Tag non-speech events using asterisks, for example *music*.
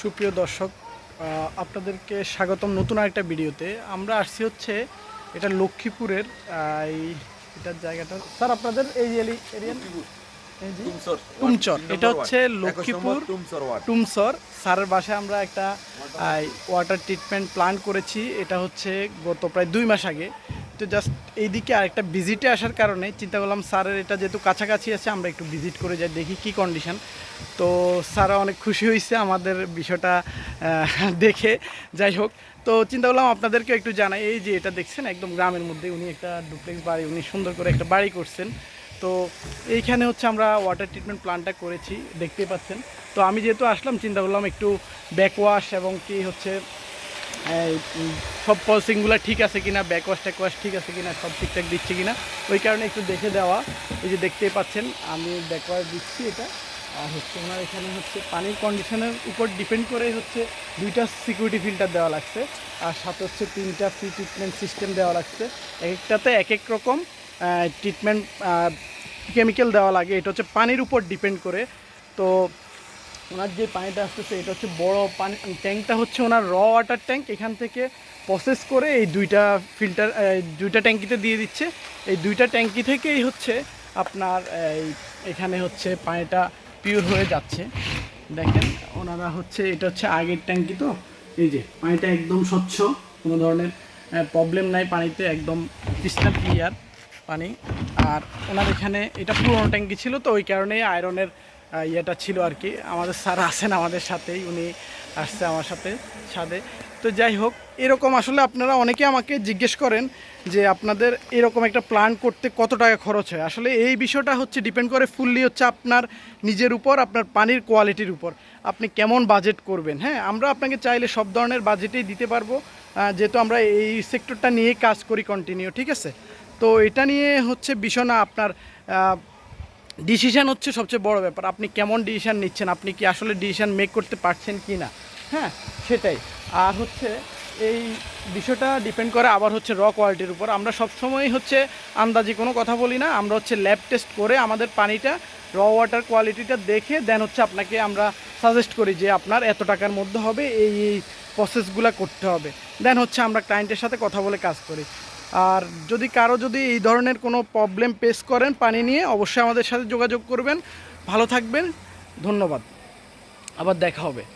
সুপ্রিয় দর্শক আপনাদেরকে স্বাগতম নতুন আরেকটা ভিডিওতে। আমরা আসছি হচ্ছে এটা লক্ষ্মীপুরের এই এটার জায়গাটা। স্যার আপনাদের এই এরিয়া? টুমচর এটা হচ্ছে লক্ষ্মীপুর টুমসর স্যারের বাসায় আমরা একটা ওয়াটার ট্রিটমেন্ট প্ল্যান করেছি। এটা হচ্ছে গত প্রায় দুই মাস আগে। তো জাস্ট এইদিকে আরেকটা ভিজিটে আসার কারণে চিন্তা করলাম স্যারের এটা যেহেতু কাছাকাছি আছে, আমরা একটু ভিজিট করে যাই, দেখি কি কন্ডিশন তো স্যার অনেক খুশি হয়েছে আমাদের বিষয়টা *laughs* দেখে, যাই হোক। তো চিন্তা করলাম আপনাদেরকে একটু জানাই, এই যে এটা দেখছেন একদম গ্রামের মধ্যে উনি একটা ডুপ্লেক্স বাড়ি, উনি সুন্দর করে একটা বাড়ি করছেন। তো এইখানে হচ্ছে আমরা ওয়াটার ট্রিটমেন্ট প্ল্যানটা করেছি, দেখতেই পাচ্ছেন। তো আমি যেহেতু আসলাম, চিন্তা করলাম একটু ব্যাকওয়াশ এবং কি হচ্ছে সব পলসিংগুলো ঠিক আছে কিনা ব্যাকওয়াশ ট্যাকওয়াশ ঠিক আছে কিনা, সব ঠিকঠাক দিচ্ছে কিনা, ওই কারণে একটু দেখে দেওয়া। এই যে দেখতেই পাচ্ছেন, আমি ব্যাকওয়াশ দিচ্ছি এটা। আর হচ্ছে ওনার এখানে হচ্ছে পানির কন্ডিশনের উপর ডিপেন্ড করে হচ্ছে দুইটা সিকিউরিটি ফিল্টার দেওয়া লাগছে। আর সাথে হচ্ছে তিনটা ফ্রি ট্রিটমেন্ট সিস্টেম দেওয়া লাগছে। এক একটাতে এক এক রকম ট্রিটমেন্ট কেমিক্যাল দেওয়া লাগে। এটা হচ্ছে পানির উপর ডিপেন্ড করে। তো ওনার যে পানিটা আসতেছে, এটা হচ্ছে বড় পানি ট্যাঙ্কটা হচ্ছে ওনার র ওয়াটার ট্যাঙ্ক এখান থেকে প্রসেস করে এই দুইটা ফিল্টার দুইটা ট্যাঙ্কিতে দিয়ে দিচ্ছে। এই দুইটা ট্যাঙ্কি থেকেই হচ্ছে আপনার এই এখানে হচ্ছে পানিটা পিওর হয়ে যাচ্ছে। দেখেন, ওনারা হচ্ছে, এটা হচ্ছে আগের ট্যাঙ্কি তো, এই যে পানিটা একদম স্বচ্ছ, কোনো ধরনের প্রবলেম নাই পানিতে, একদম ক্রিস্টাল ক্লিয়ার পানি। আর ওনার এখানে, এটা পুরোনো ট্যাঙ্কি ছিল তো, ওই কারণেই আয়রনের ইয়েটা ছিল আর কি। আমাদের স্যার আছেন আমাদের সাথেই, উনি আসছে আমার সাথে, ছাদে। তো যাই হোক, এরকম আসলে আপনারা অনেকে আমাকে জিজ্ঞেস করেন যে আপনাদের এরকম একটা প্ল্যান করতে কত টাকা খরচ হয়। আসলে এই বিষয়টা হচ্ছে ডিপেন্ড করে ফুললি হচ্ছে আপনার নিজের উপর, আপনার পানির কোয়ালিটির উপর। আপনি কেমন বাজেট করবেন হ্যাঁ? আমরা আপনাকে চাইলে সব ধরনের বাজেটেই দিতে পারব যেহেতু আমরা এই সেক্টরটা নিয়ে কাজ করি কন্টিনিউ ঠিক আছে? তো এটা নিয়ে হচ্ছে বিষয় না, আপনার ডিসিশান হচ্ছে সবচেয়ে বড় ব্যাপার। আপনি কেমন ডিসিশান নিচ্ছেন? আপনি কি আসলে ডিসিশান মেক করতে পারছেন কি না হ্যাঁ সেটাই। আর হচ্ছে এই বিষয়টা ডিপেন্ড করে আবার হচ্ছে র কোয়ালিটির উপর। আমরা সবসময় হচ্ছে আন্দাজি কোনো কথা বলি না। আমরা হচ্ছে ল্যাব টেস্ট করে আমাদের পানিটা র ওয়াটার কোয়ালিটিটা দেখে দেন হচ্ছে আপনাকে আমরা সাজেস্ট করি যে আপনার এত টাকার মধ্যে হবে, এই এই প্রসেসগুলো করতে হবে। দেন হচ্ছে আমরা ক্লায়েন্টের সাথে কথা বলে কাজ করি। আর যদি কারও যদি এই ধরনের কোনো প্রবলেম ফেস করেন পানি নিয়ে, অবশ্যই আমাদের সাথে যোগাযোগ করবেন। ভালো থাকবেন। ধন্যবাদ। আবার দেখা হবে।